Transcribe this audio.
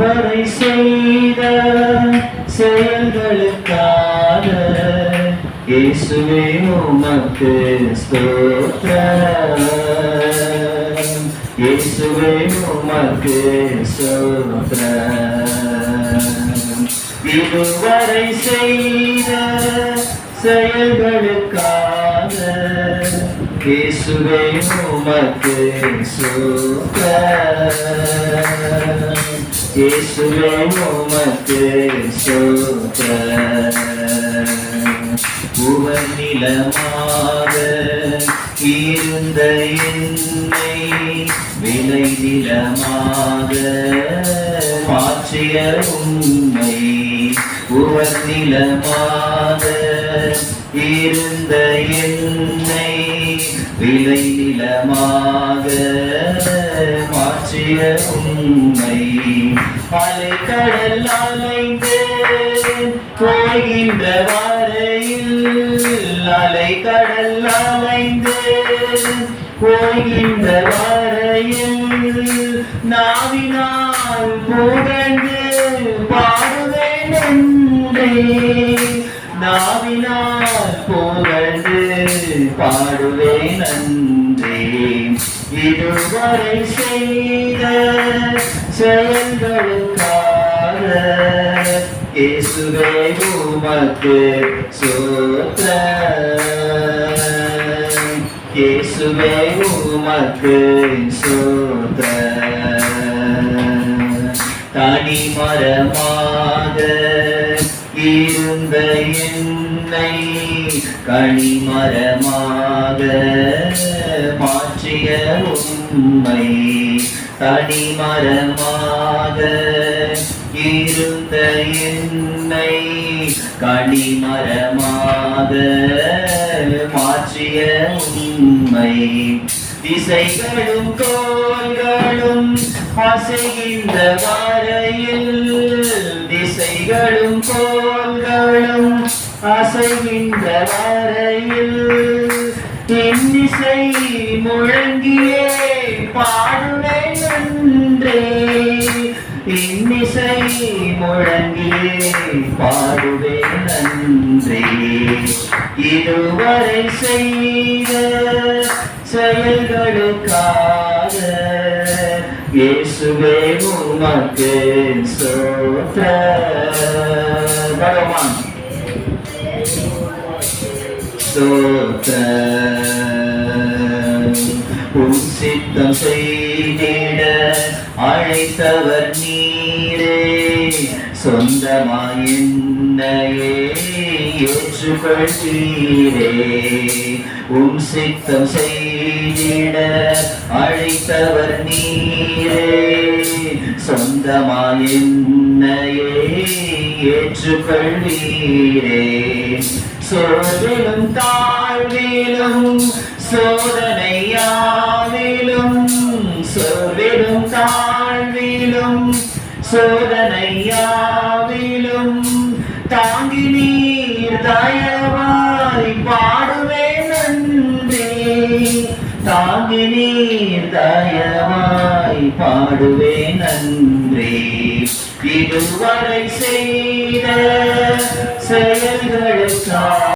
இதுவரை செய்த செயல்களுக்காக இயேசுவே உமக்கு ஸ்தோத்திரம். இயேசுவே உமக்கு ஸ்தோத்திரம். இதுவரை செய்த செயல்களுக்காக இயேசுவே உமக்கு இயேசுவே உமக்கு உவநிலமாக இருந்த என்னை விலை நிலமாக மாற்றிய உண்மை. உவநிலமாக இருந்த என்னை விளை நிலமாக மாற்றிய உண்மை அலைக்கடல் அலைந்து போகின்ற வரையில் அலைக்கடல் அலைந்து போகின்ற வரையில் நாவினால் புகழ்ந்து பாடுவேன் நாவினால் இதுவரை செய்த செயல்களுக்காக இயேசுவே உமக்கு சோத்திரம் இயேசுவே உமக்கு சோத்திரம் தனி மரமாக இருந்த என்னை கனிமரமாக மாற்றிய உண்மை தனிமரமாக இருந்த என்னை கனிமரமாக மாற்றிய உண்மை. திசைகளும் கோள்களும் அசைகின்ற வரையில் திசைகளும் கோள்களும் அசைகின்ற வரையில் இன்னிசை முழங்கியே பாடுவேன் என்றே இன்னிசை முழங்கியே பாடுவேன் நன்றே. இதுவரை செய்த செயல்களுக்காக இயேசுவே உமக்கு சோத்ர சித்தம் செய்திட அழைத்தவர் நீரே. சொந்தமாய் என்னையே ஏற்றுக்கொள்வீரே. உம் சித்தம் செய்திட அழைத்தவர் நீரே. சொந்தமாய் என்னையே ஏற்றுக்கொள்வீரே. சோதலும் தாழ்விலும் சோதனையாவிலும் சோதலும் தாழ்விலும் சோதனையாவிலும் தாங்கி நீர் தயவாய் தாங்கி நீர் தயவாய் பாடுவே நன்றே. இதுவரை செய்த செயல்களுக்காக